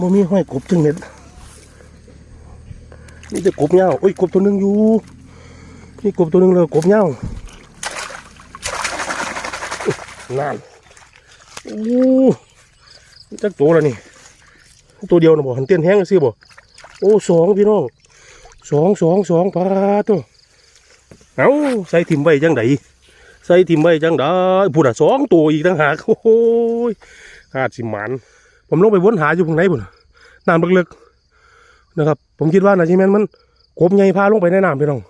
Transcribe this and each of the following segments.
บ่มีห้อยกบจึงเม็ดนี่จะกบเหย้าโอ้ยกบตัวหนึงอยู่ นี่กบตัวหนึงเลยกบเหย้านั่นโอ้จักตัวแล้วนี่ ตัวเดียวนะบ่หันเต้นแห้งซิบ่โอ้สองพี่น้องสองสองสองปลาตัวเอ้าใส่ถิ่มไว้จังไดใส่ถิ่มไว้จังไดพูดอะสองตัวอีกต่างหากโอ้โหยขาดสิหมัน ผมลงไปวนหาอยู่ตรงไหนบุ่นน้ำลึกๆนะครับ ผมคิดว่านะที่แม่นมันกบใหญ่พาลงไปในน้ำพี่น้อง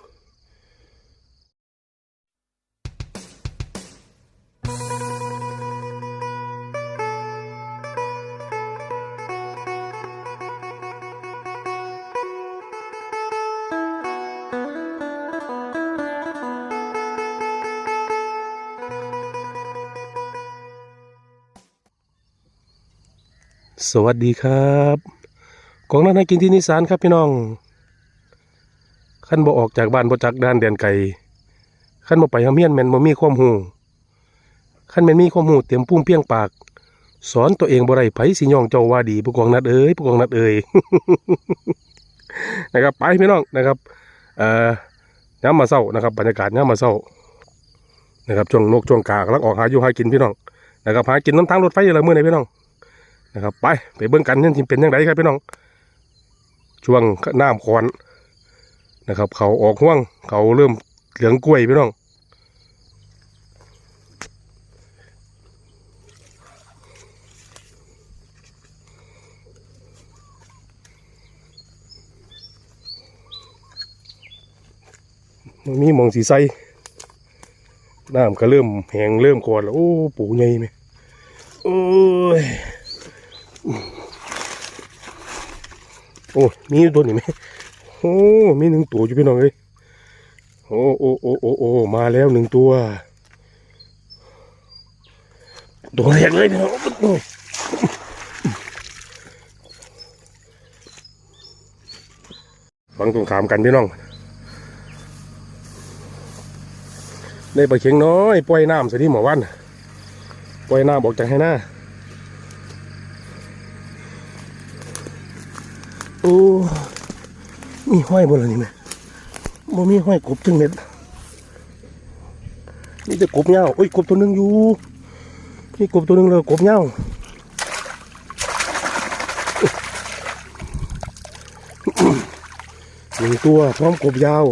สวัสดีครับของนั้นให้กินที่นิสานครับพี่น้องขั้นบ่ออกจากบ้านบ่จักด้านแดนไกลขั้นบ่ไปหาเมียนแมนบ่มีความหูขั้นแมนมีความหูเตรียมปุ้มเพียงปาก สอนตัวเองบ่ได้ไผสิย่องเจ้าว่าดีผู้กองนัดเอ้ยผู้กองนัดเอ้ยนะครับไปพี่น้องนะครับเอ่อย้ำมาเศร้านะครับ บรรยากาศย้ำมาเศร้านะครับช่วงนกช่วงกากำลังออกหาอยู่หากินพี่น้องนะครับหากินน้ำทางรถไฟอะไรเมื่อไหร่พี่น้อง นะครับ ไปไปเบิ่งกันเนี่ยที่เป็นยังไงครับพี่น้อง ช่วงน้ำคอนนะครับ เขาออกห่วงเขาเริ่มเหลืองกล้วยพี่น้องมีมองสีใสน้ำก็เริ่มแหงเริ่มคอนแล้ว โอ้ ปูใหญ่ไหมโอ้ย โอ้มีตัวนี้ไหมโอ้มีหนึ่งตัวอยู่พี่น้องเลยโอ้โอ้โอ้โอ้โอ้มาแล้วหนึ่งตัว ตัวแรกเลยพี่น้องฟังตรงขามกันพี่น้องได้ปลาเข็งน้อยปล่อยน้ำใส่ที่หมอวันปล่อยน้ำออกจากให้หน้า โอ้มีห้อยบนอะไรนี่ไหมบ่มีห้อยกบจึงเม็ดนี่จะกบเหย้าโอ้ยกบตัวหนึงอยู่นี่กบตัวหนึงเลยกบเหย้าหนึ่งตัวพร้อมกบยาว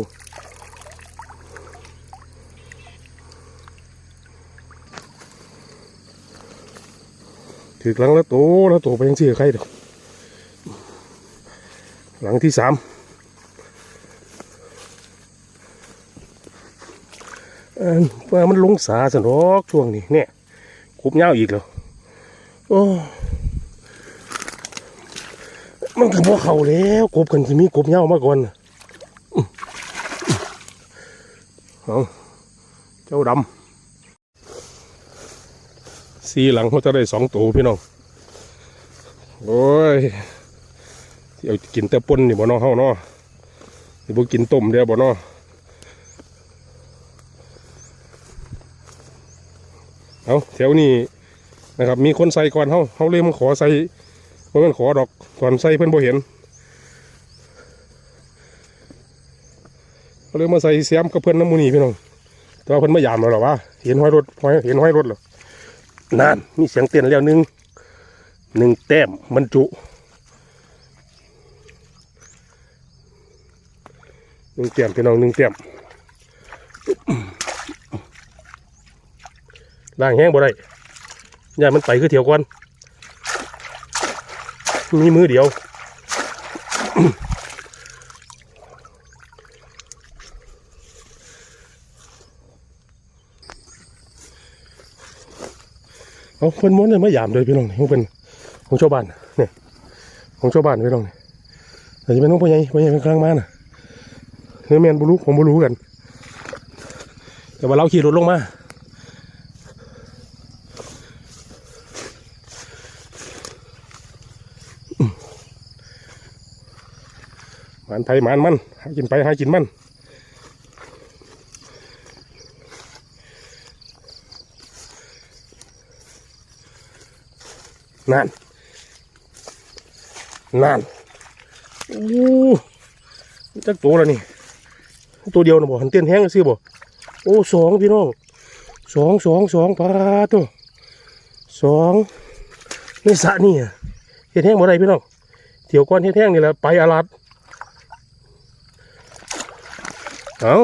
ถือกหลังแล้วโตแล้วโตไปยังเสียใครเดอ หลังที่สามว่ามันลงสาสนอกช่วงนี้เนี่ยคุบเงาอีกแล้วโอ้มันถึงพวกเขาแล้วกบกันที่มีกบเงามาก่อนะเอาเจ้าดำสีหลังเขาจะได้สองตัวพี่น้องโอ้ย เอากินแต่ป่นนี่บ่เนาะเฮาเนาะสิบ่กินต้มเด้อบ่เนาะเอาแถวนี้นะครับ มีคนใส่ก่อนเฮาเฮาเลยมาขอใส่บ่แม่นขอดอกก่อนใส่เพิ่นบ่เห็นเขาเลยมาใส่เสียมกับเพิ่อนน้ำมูนีพี่น้องแต่ว่าเพิ่อนไมายามแล้วหรอวะเห็นห้อยรถห้อยเห็นห้อยรถแล้วนั่นมีเสียงเตือนแล้วหนึงหนึ่งแต้มบรรจุ นึ่งเตียมพี่น้องหนึ่งเตียมล่างแห้งบ่ได้ย่ามันไปคือเถียวก่อนมีมือเดียวเอาเพิ่นม้วนเลยไม่ยามเลยพี่น้องนี่ของเป็นของชาวบ้านเนี่ยของชาวบ้านพี่น้องนี่แต่จะเป็นของพ่อใหญ่พ่อใหญ่เป็นครั้งมาน่ะ เฮ้ยแมนบุรู้ผมบุรู้กัน แต่ว่าเราขี่รถลงมาหมันไทยหมันมันหากินไปหากินมันนั่นนั่นโอ้จักตัวแล้วนี่ ตัวเดียวนะบ่หันเต้นแห้งซื้อบ่โอ้สองพี่น้องสองสองสองปลาตัวสองในสระนี่เฮ็ดแห้งบ่ได้พี่น้องเที่ยวก้อนเฮ็ดแห้งนี่แหละไปอาลัดเอา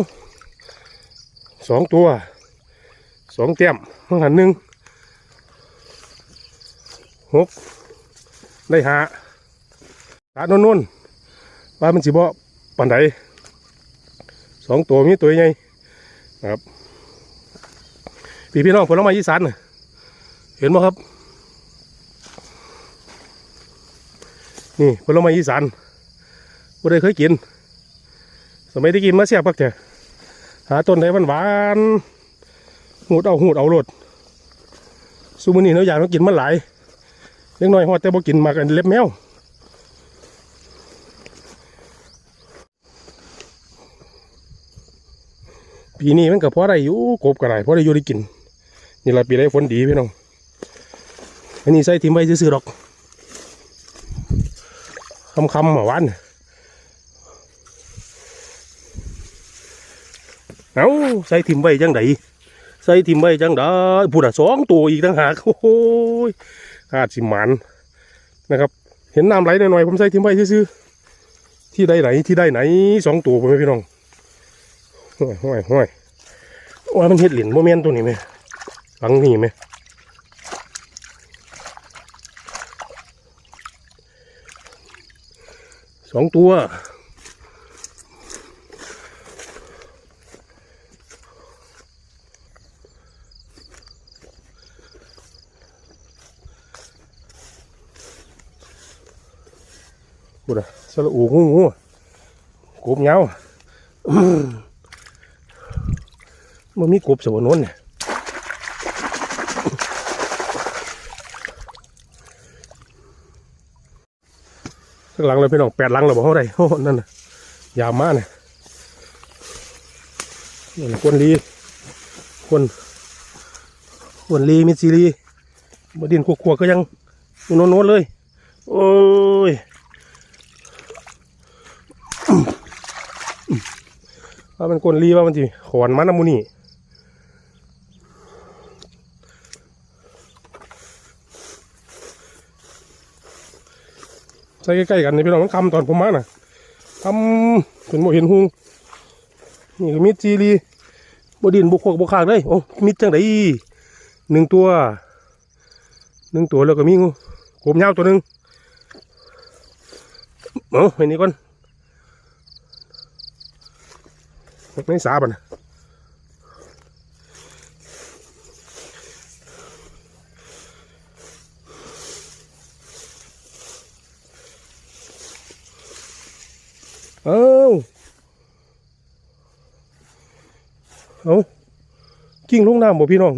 สองตัวสองเต็มมังหันหนึ่งหกได้หาตาโน่นๆว่ามันสิบ่ปันใด สองตัวมีตัวใหญ่นะครับพี่พี่น้องผลไม้อีสานเห็นไหมครับ นี่ผลไม้อีสานบ่ได้เคยกิน สมัยที่กินมาเสียบปักเถอะหาต้นไหนมันหวานๆหูดเอาหูดเอาโลดซูมือนี่เราอยากมากินมันหลายเล็กน้อยหอดแต่บ่กินมากันเล็บแมว ปีนี้มันก็พอได้อยู่กบก็ได้พอได้อยู่ได้กิน นี่ละปีได้ฝนดีพี่น้อง อันนี้ใส่ทิมไว้ซื้อๆดอกคำคำๆมาหวานเอาใส่ทิมไว้จังไดใส่ทิมไว้จังไดพูดอะสองตัวอีกต่างหากโอ้โหยขาดสิมันนะครับ เห็นน้ำไหลหน่อยๆผมใส่ทิมไว้ซื้อๆที่ใดไหนที่ใดไหนสองตัวผมพี่น้อง ห้อยห้อยห้อยว่ามันเห็ดหรียญโมเมนตัวนี้ไหมหลังนี่ไหมสองตัวกูดะสละอูงูงูกบเงา มันมีกบสวนนนเนี่ยสักหลังเลยพี่น้องแปดหลังเลยบอกเขาได้โอ้นั่นน่ะยาวมากเนี่ยนี่คนลีคนคนลีมิซีรีบดินขวกๆก็ยังโน้นๆเลย โอ้ยว่ามันกลลีว่ามันจีขอนมันน้ำมูนี่ ส่ใกล้ๆกันนี่พี่น้องมันคำตอนผมมาน่ะคำเป็นโมเห็นหุงนี่ก็มิดจีรีบดินบุกโคกบุกขากเลยโอ้มิดจังไดหนึ่งตัวหนึ่งตัวแล้วก็มีงูกบยาวตัวหนึ่งเอาไปนี่ก่อนไม่สาบันะ เอาเอากิ้งลงน้ำบ่พี่น้อง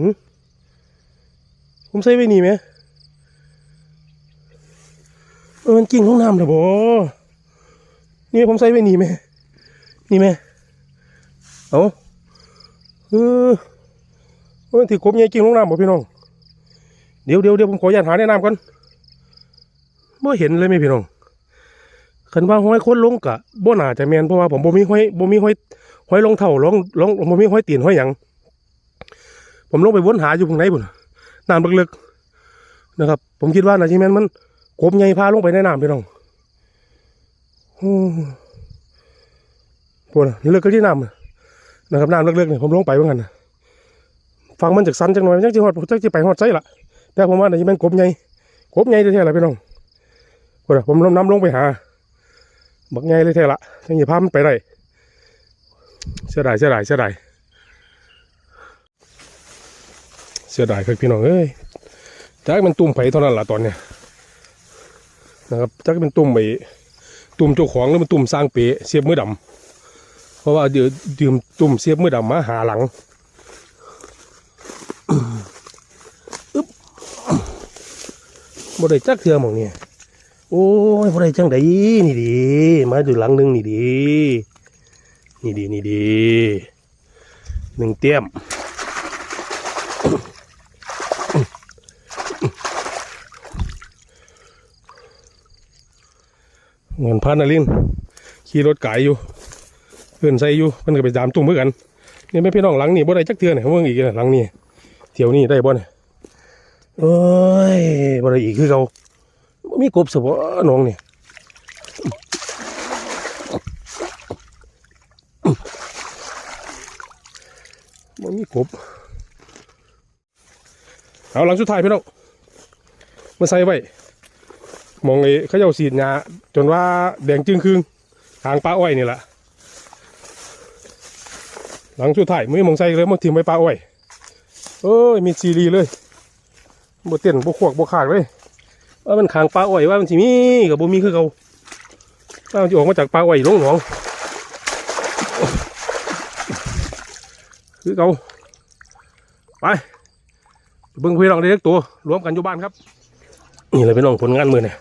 ผมใส่ไว้นี่ไหมเออมันกิ้งลงน้ำเลยบ่นี่ผมใส่ไว้นี่ไหมนี่ไหมเอาเออมันถือกบใหญ่จริงลงน้ำบ่พี่น้อง เดี๋ยวเดี๋ยวเดี๋ยวผมขออนุญาตหาในน้ำก่อนบ่เห็นเลยไหมพี่น้อง คันว่าห้อยคนลงกะบ่น่าจะแมนเพราะว่าผมบ่มีห้อยบ่มีห้อยห้อยลงเท่าลงลงบ่มีห้อยตีนห้อยหยังผมลงไปวนหาอยู่ข้างในพุ่นน้ำลึกๆนะครับ ผมคิดว่าน่าจะแมนมันกบใหญ่พาลงไปในน้ำพี่น้องอืมพุ่นน่ะเลือกก็ที่น้ำนะครับน้ำเลือกๆเนี่ยผมลงไปเหมือนกันฟังมันจากสันจังหน่อยจังจีฮอดจังจีไปฮอดใจละแต่ผมว่านี่มันกบใหญ่กบใหญ่แท้ๆละพี่น้องก็ผมน้ำน้ำลงไปหา บักใหญ่เลยแท้ละจังจีพามันไปได้เสียดายเสียดายเสียดายเสียดายครับพี่น้องเอ้ยจักมันตุ่มไปเท่านั้นละตอนเนี้ยนะครับจักเป็นตุ่มไปตุ่มเจ้าของแล้วมันตุ่มสร้างเป๋เสียบมือดำเพราะว่าเดี๋ยวดื่มตุ่มเสียบมือดำมาหาหลังอึ๊บบ่ได้จักเทือมองเนี่ย โอ้ยบ่ได้จังไดนี่ดีมาอยู่หลังหนึงนี่ดีนี่ดีนี่ดีหนึ่งเตี้ยมเงินพานาลินขี่รถไก่อยู่เพื่อนใส่อยู่เพิ่นก็ไปตามตุ้มเหมือนกันนี่แม่พี่น้องหลังนี่บ่ได้จักเทือเนี่ยเมืองอีกหลังนี่เที่ยวนี้ได้บ่เนี่ยโอ้ยบ่ได้อีกคือเขา มีกบซะบ่น้องนี่บ่มีกบ เอาหลังสุดท้ายพี่น้องมาใส่ไว้มองไอ้เขาเจ้าสีดหญ้าจนว่าแดงจึงครึ่งทางปลาอ้อยนี่แหละหลังสุดท้ายมือมองใส่เลยมาทิ้งไว้ปลาอ้อยเอ้ยมีซีรีเลยบ่เต้นบ่ขวกบ่ขากเลย ว่ามันขางปลาอ้อยว่ามันสิมีกับบ่มีคือเขาว่ามันสิออกมาจากปลาอ้อยลงหนองคือเขาไปเบิ่งพี่น้องได้เล็กตัวรวมกันอยู่บ้านครับ นี่เลยพี่น้องผลงานมือเนี่ย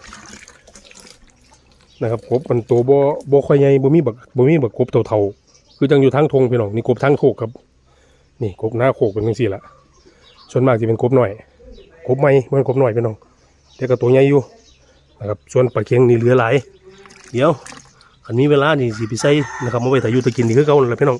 นะครับกบมันตัวบ่บ่ค่อยใหญ่บ่มีบักบ่มีบักกบเท่าๆคือจังอยู่ทางทงพี่น้องนี่กบทางโคกครับ นี่กบหน้าโคกเป็นจังซี่ละส่วนมากจะเป็นกบหน่อยกบใหม่เหมือนกบหน่อยพี่น้อง แต่ก็ตัวใหญ่อยู่นะครับส่วนปลาเค็งนี่เหลือหลาย เดี๋ยวคันนี้เวลานี่สิไปใส่นะครับมาไว้ถ่าอยู่ตะกินนี่คือเก่านั่นแหละพี่น้อง